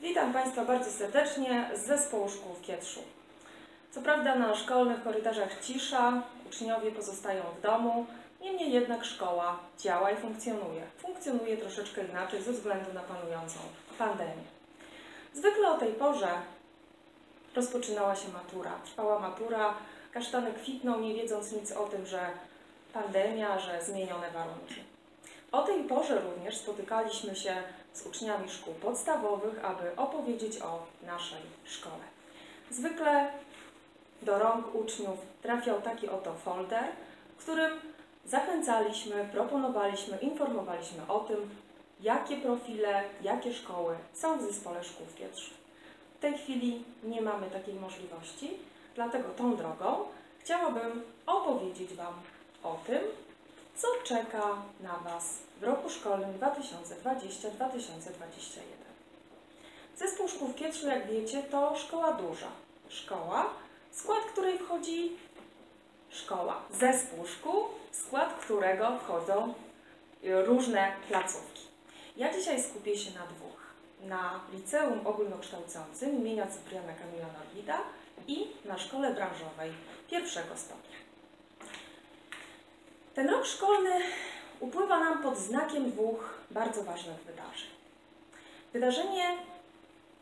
Witam Państwa bardzo serdecznie z zespołu szkół w Kietrzu. Co prawda na szkolnych korytarzach cisza, uczniowie pozostają w domu, niemniej jednak szkoła działa i funkcjonuje. Funkcjonuje troszeczkę inaczej ze względu na panującą pandemię. Zwykle o tej porze rozpoczynała się matura. Trwała matura, kasztany kwitną, nie wiedząc nic o tym, że pandemia, że zmienione warunki. O tej porze również spotykaliśmy się z uczniami szkół podstawowych, aby opowiedzieć o naszej szkole. Zwykle do rąk uczniów trafiał taki oto folder, w którym zachęcaliśmy, proponowaliśmy, informowaliśmy o tym, jakie profile, jakie szkoły są w zespole szkół w Pietrzu. W tej chwili nie mamy takiej możliwości, dlatego tą drogą chciałabym opowiedzieć Wam o tym, co czeka na Was w roku szkolnym 2020-2021. Zespół Szkół w Pietrzu, jak wiecie, to szkoła duża. Szkoła, w skład której wchodzi szkoła, zespół szkół, w skład którego wchodzą różne placówki. Ja dzisiaj skupię się na dwóch. Na Liceum Ogólnokształcącym imienia Cypriana Kamila Norwida i na Szkole Branżowej pierwszego stopnia. Ten rok szkolny upływa nam pod znakiem dwóch bardzo ważnych wydarzeń. Wydarzenie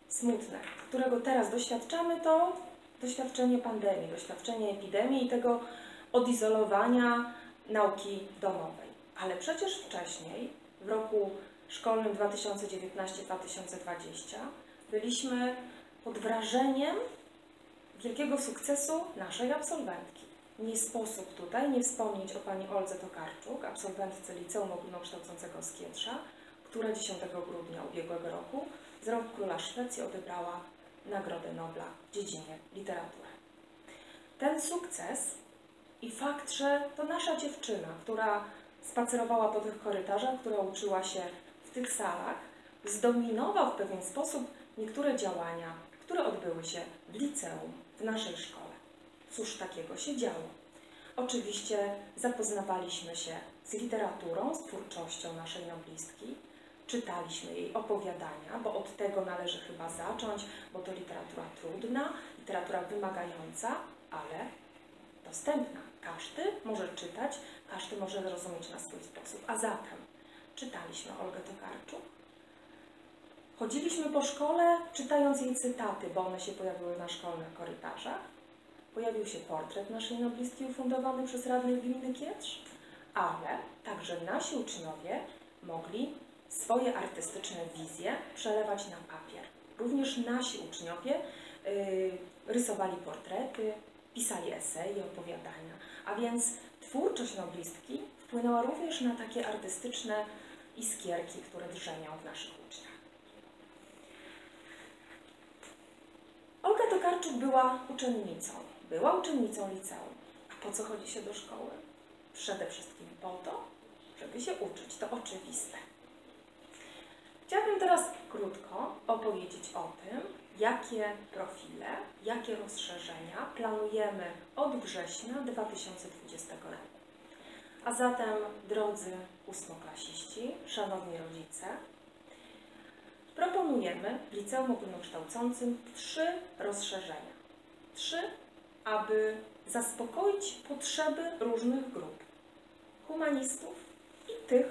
smutne, którego teraz doświadczamy, to doświadczenie pandemii, doświadczenie epidemii i tego odizolowania nauki domowej. Ale przecież wcześniej, w roku szkolnym 2019-2020, byliśmy pod wrażeniem wielkiego sukcesu naszej absolwentki. Nie sposób tutaj nie wspomnieć o pani Oldze Tokarczuk, absolwentce Liceum Ogólnokształcącego z Kietrza, która 10 grudnia ubiegłego roku z rąk króla Szwecji odebrała Nagrodę Nobla w dziedzinie literatury. Ten sukces i fakt, że to nasza dziewczyna, która spacerowała po tych korytarzach, która uczyła się w tych salach, zdominował w pewien sposób niektóre działania, które odbyły się w liceum, w naszej szkole. Cóż takiego się działo? Oczywiście zapoznawaliśmy się z literaturą, z twórczością naszej noblistki, czytaliśmy jej opowiadania, bo od tego należy chyba zacząć, bo to literatura trudna, literatura wymagająca, ale dostępna. Każdy może czytać, każdy może zrozumieć na swój sposób. A zatem czytaliśmy Olgę Tokarczuk, chodziliśmy po szkole czytając jej cytaty, bo one się pojawiły na szkolnych korytarzach, pojawił się portret naszej noblistki ufundowany przez radnych gminy Kietrz, ale także nasi uczniowie mogli swoje artystyczne wizje przelewać na papier. Również nasi uczniowie yy, rysowali portrety, pisali eseje, opowiadania, a więc twórczość noblistki wpłynęła również na takie artystyczne iskierki, które drzemią w naszych uczniach. Olga Tokarczuk była uczennicą była uczennicą liceum. A po co chodzi się do szkoły? Przede wszystkim po to, żeby się uczyć. To oczywiste. Chciałabym teraz krótko opowiedzieć o tym, jakie profile, jakie rozszerzenia planujemy od września 2020 roku. A zatem, drodzy ósmoklasiści, szanowni rodzice, proponujemy w liceum ogólnokształcącym trzy rozszerzenia. Trzy aby zaspokoić potrzeby różnych grup humanistów i tych,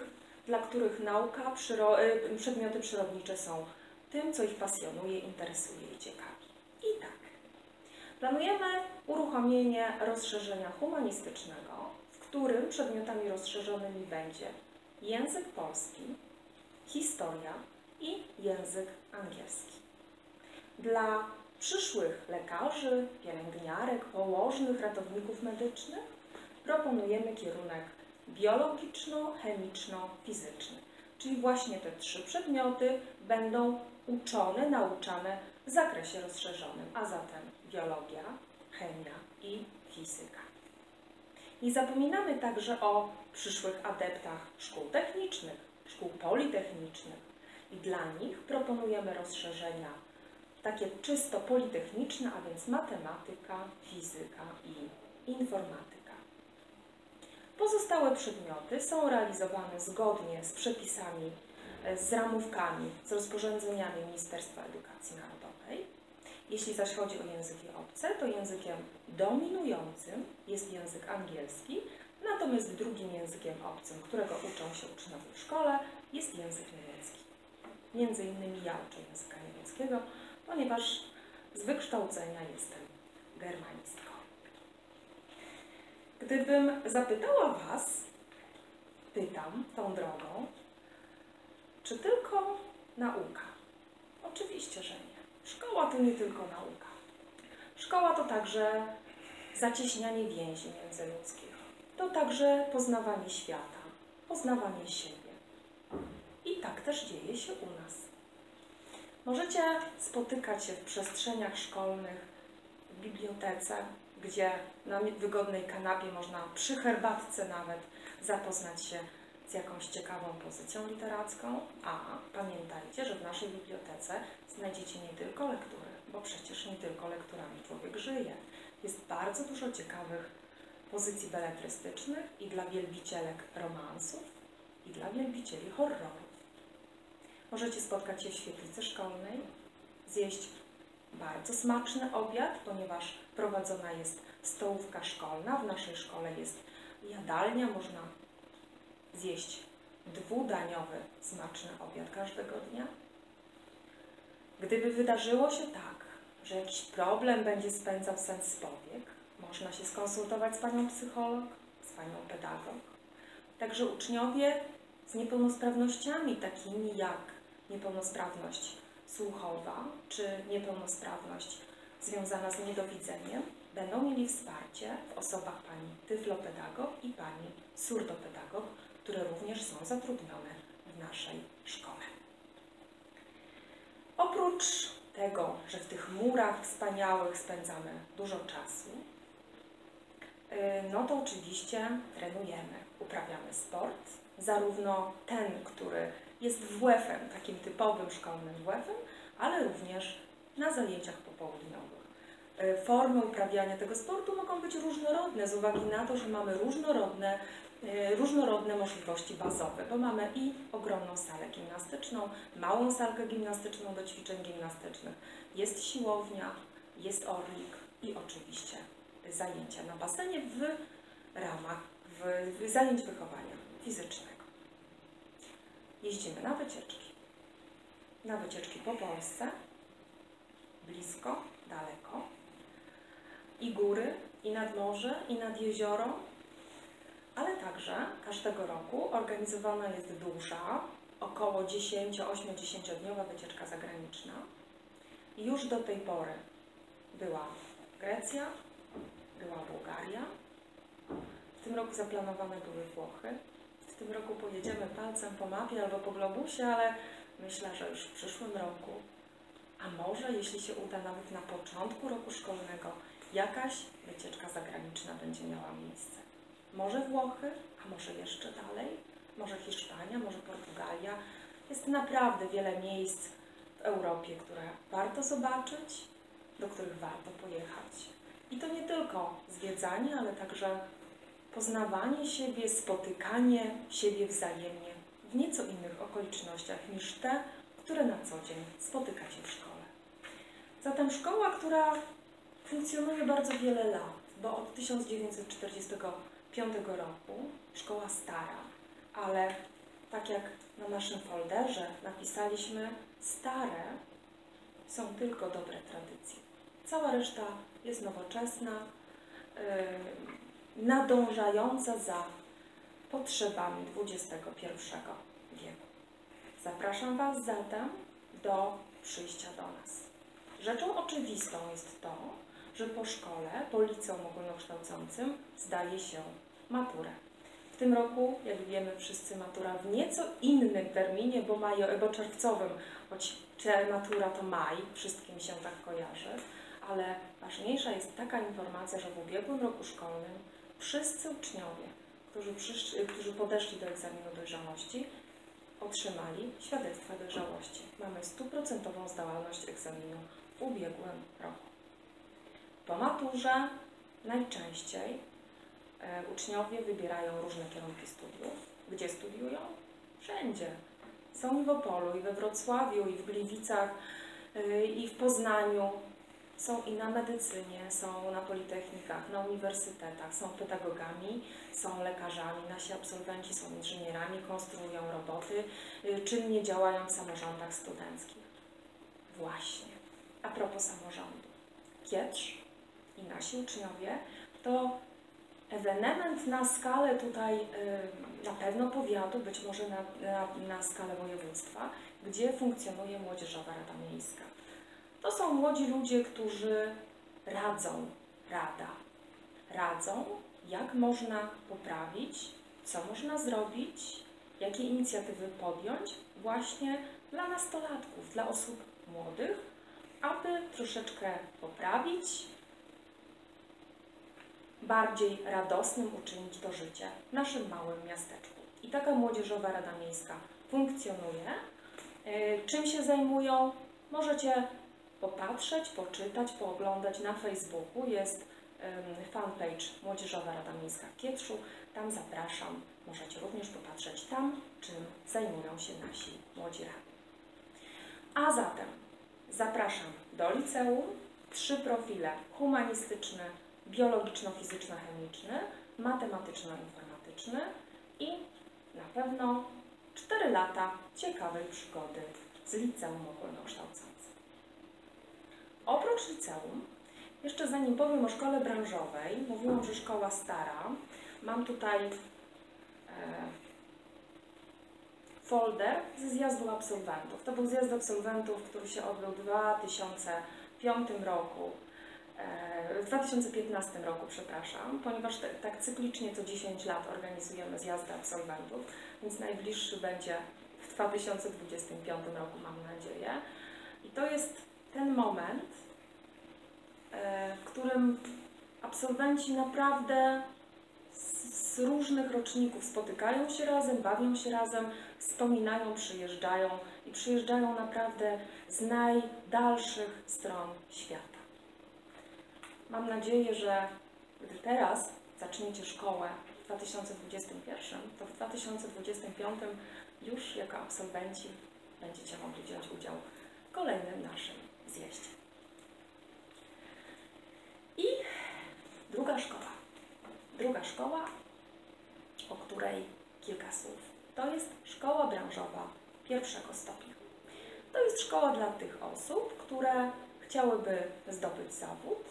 dla których nauka, przyro y, przedmioty przyrodnicze są tym, co ich pasjonuje, interesuje i ciekawi. I tak. Planujemy uruchomienie rozszerzenia humanistycznego, w którym przedmiotami rozszerzonymi będzie język polski, historia i język angielski. Dla przyszłych lekarzy, pielęgniarek, położnych, ratowników medycznych proponujemy kierunek biologiczno-chemiczno-fizyczny. Czyli właśnie te trzy przedmioty będą uczone, nauczane w zakresie rozszerzonym, a zatem biologia, chemia i fizyka. Nie zapominamy także o przyszłych adeptach szkół technicznych, szkół politechnicznych i dla nich proponujemy rozszerzenia takie czysto politechniczne, a więc matematyka, fizyka i informatyka. Pozostałe przedmioty są realizowane zgodnie z przepisami e, z ramówkami, z rozporządzeniami Ministerstwa Edukacji Narodowej. Jeśli zaś chodzi o języki obce, to językiem dominującym jest język angielski, natomiast drugim językiem obcym, którego uczą się uczniowie w szkole, jest język niemiecki. Między innymi ja uczę języka niemieckiego, ponieważ z wykształcenia jestem germanistką. Gdybym zapytała Was, pytam tą drogą, czy tylko nauka? Oczywiście, że nie. Szkoła to nie tylko nauka. Szkoła to także zacieśnianie więzi międzyludzkich. To także poznawanie świata, poznawanie siebie. I tak też dzieje się u nas. Możecie spotykać się w przestrzeniach szkolnych, w bibliotece, gdzie na wygodnej kanapie można przy herbatce nawet zapoznać się z jakąś ciekawą pozycją literacką, a pamiętajcie, że w naszej bibliotece znajdziecie nie tylko lektury, bo przecież nie tylko lekturami człowiek żyje. Jest bardzo dużo ciekawych pozycji beletrystycznych i dla wielbicielek romansów, i dla wielbicieli horrorów. Możecie spotkać się w świetlicy szkolnej, zjeść bardzo smaczny obiad, ponieważ prowadzona jest stołówka szkolna. W naszej szkole jest jadalnia, można zjeść dwudaniowy smaczny obiad każdego dnia. Gdyby wydarzyło się tak, że jakiś problem będzie spędzał sens powiek, można się skonsultować z panią psycholog, z panią pedagog. Także uczniowie z niepełnosprawnościami takimi jak niepełnosprawność słuchowa czy niepełnosprawność związana z niedowidzeniem będą mieli wsparcie w osobach pani tyflopedagog i pani surdopedagog, które również są zatrudnione w naszej szkole. Oprócz tego, że w tych murach wspaniałych spędzamy dużo czasu, y, no to oczywiście trenujemy, uprawiamy sport, zarówno ten, który jest WF-em, takim typowym szkolnym WF-em, ale również na zajęciach popołudniowych. E, formy uprawiania tego sportu mogą być różnorodne z uwagi na to, że mamy różnorodne, e, różnorodne możliwości bazowe, bo mamy i ogromną salę gimnastyczną, małą salkę gimnastyczną do ćwiczeń gimnastycznych, jest siłownia, jest orlik i oczywiście zajęcia na basenie w ramach w, w zajęć wychowania fizycznego jeździmy na wycieczki. Na wycieczki po Polsce, blisko, daleko. I góry, i nad morze, i nad jezioro, ale także każdego roku organizowana jest dłuższa, około 10-8-10 dniowa wycieczka zagraniczna. Już do tej pory była Grecja, była Bułgaria. W tym roku zaplanowane były Włochy, w tym roku pojedziemy palcem po mapie albo po globusie, ale myślę, że już w przyszłym roku, a może jeśli się uda nawet na początku roku szkolnego, jakaś wycieczka zagraniczna będzie miała miejsce. Może Włochy, a może jeszcze dalej, może Hiszpania, może Portugalia. Jest naprawdę wiele miejsc w Europie, które warto zobaczyć, do których warto pojechać. I to nie tylko zwiedzanie, ale także poznawanie siebie, spotykanie siebie wzajemnie w nieco innych okolicznościach niż te, które na co dzień spotykacie w szkole. Zatem szkoła, która funkcjonuje bardzo wiele lat, bo od 1945 roku, szkoła stara, ale tak jak na naszym folderze napisaliśmy, stare są tylko dobre tradycje. Cała reszta jest nowoczesna, yy, nadążająca za potrzebami XXI wieku. Zapraszam Was zatem do przyjścia do nas. Rzeczą oczywistą jest to, że po szkole, po liceum ogólnokształcącym zdaje się maturę. W tym roku, jak wiemy wszyscy, matura w nieco innym terminie, bo, majo, bo czerwcowym, choć matura to maj, wszystkim się tak kojarzy, ale ważniejsza jest taka informacja, że w ubiegłym roku szkolnym wszyscy uczniowie, którzy, przyszli, którzy podeszli do egzaminu dojrzałości, otrzymali świadectwa dojrzałości. Mamy stuprocentową zdawalność egzaminu w ubiegłym roku. Po maturze najczęściej e, uczniowie wybierają różne kierunki studiów. Gdzie studiują? Wszędzie. Są i w Opolu, i we Wrocławiu, i w Gliwicach, y, i w Poznaniu. Są i na medycynie, są na politechnikach, na uniwersytetach, są pedagogami, są lekarzami, nasi absolwenci są inżynierami, konstruują roboty, y, czynnie działają w samorządach studenckich. Właśnie. A propos samorządu. Kietrz i nasi uczniowie to ewenement na skalę tutaj y, na pewno powiatu, być może na, na, na skalę województwa, gdzie funkcjonuje Młodzieżowa Rada Miejska. To są młodzi ludzie, którzy radzą, rada, radzą, jak można poprawić, co można zrobić, jakie inicjatywy podjąć właśnie dla nastolatków, dla osób młodych, aby troszeczkę poprawić, bardziej radosnym uczynić to życie w naszym małym miasteczku. I taka Młodzieżowa Rada Miejska funkcjonuje. Yy, Czym się zajmują? Możecie popatrzeć, poczytać, pooglądać na Facebooku. Jest fanpage Młodzieżowa Rada Miejska w Kietrzu. Tam zapraszam. Możecie również popatrzeć tam, czym zajmują się nasi młodzi radni. A zatem zapraszam do liceum. Trzy profile humanistyczny, biologiczno-fizyczno-chemiczny, matematyczno-informatyczny i na pewno 4 lata ciekawej przygody z liceum ogólnokształcącym. Oprócz liceum, jeszcze zanim powiem o szkole branżowej, mówiłam, że szkoła stara. Mam tutaj e, folder ze zjazdu absolwentów. To był zjazd absolwentów, który się odbył w 2005 roku. e, W 2015 roku, przepraszam, ponieważ te, tak cyklicznie co 10 lat organizujemy zjazdy absolwentów, więc najbliższy będzie w 2025 roku, mam nadzieję. I to jest ten moment, e, w którym absolwenci naprawdę z, różnych roczników spotykają się razem, bawią się razem, wspominają, przyjeżdżają i przyjeżdżają naprawdę z najdalszych stron świata. Mam nadzieję, że gdy teraz zaczniecie szkołę w 2021, to w 2025 już jako absolwenci będziecie mogli wziąć udział w kolejnym naszym zjeździe. I druga szkoła. Druga szkoła, o której kilka słów. To jest szkoła branżowa pierwszego stopnia. To jest szkoła dla tych osób, które chciałyby zdobyć zawód,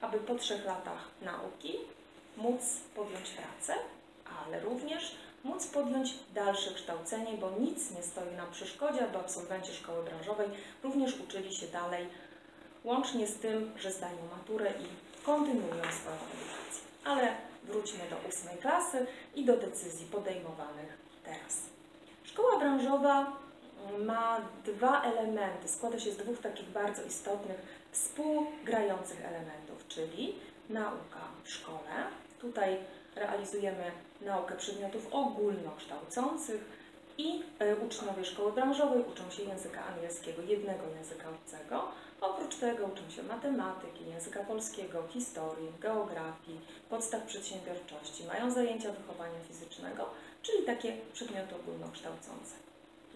aby po trzech latach nauki móc podjąć pracę, ale również móc podjąć dalsze kształcenie, bo nic nie stoi na przeszkodzie, aby absolwenci szkoły branżowej również uczyli się dalej, łącznie z tym, że zdają maturę i kontynuują swoją edukację. Ale wróćmy do ósmej klasy i do decyzji podejmowanych teraz. Szkoła branżowa ma dwa elementy, składa się z dwóch takich bardzo istotnych, współgrających elementów, czyli nauka w szkole. Tutaj realizujemy naukę przedmiotów ogólnokształcących i e, uczniowie szkoły branżowej uczą się języka angielskiego, jednego języka obcego. Oprócz tego uczą się matematyki, języka polskiego, historii, geografii, podstaw przedsiębiorczości, mają zajęcia wychowania fizycznego, czyli takie przedmioty ogólnokształcące.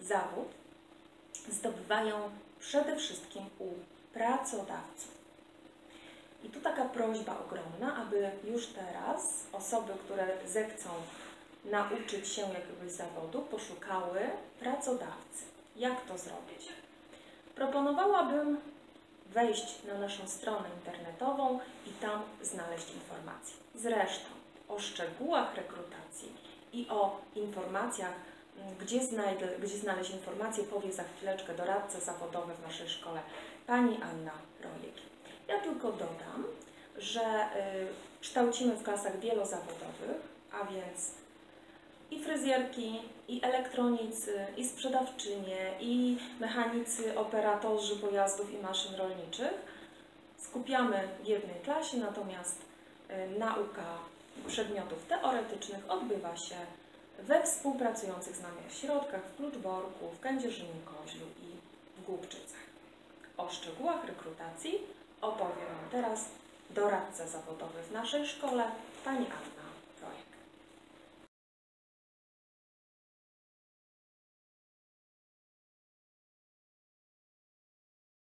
Zawód zdobywają przede wszystkim u pracodawców. I tu taka prośba ogromna, aby już teraz osoby, które zechcą nauczyć się jakiegoś zawodu, poszukały pracodawcy. Jak to zrobić? Proponowałabym wejść na naszą stronę internetową i tam znaleźć informacje. Zresztą o szczegółach rekrutacji i o informacjach, m, gdzie, znajdę, gdzie znaleźć informacje, powie za chwileczkę doradca zawodowy w naszej szkole, pani Anna Rojek. Ja tylko dodam, że y, kształcimy w klasach wielozawodowych, a więc i fryzjerki, i elektronicy, i sprzedawczynie, i mechanicy, operatorzy pojazdów i maszyn rolniczych. Skupiamy w jednej klasie, natomiast y, nauka przedmiotów teoretycznych odbywa się we współpracujących z nami ośrodkach w Kluczborku, w Kędzierzynie-Koźlu i w Głubczycach. O szczegółach rekrutacji opowie Wam teraz doradca zawodowy w naszej szkole, Pani Anna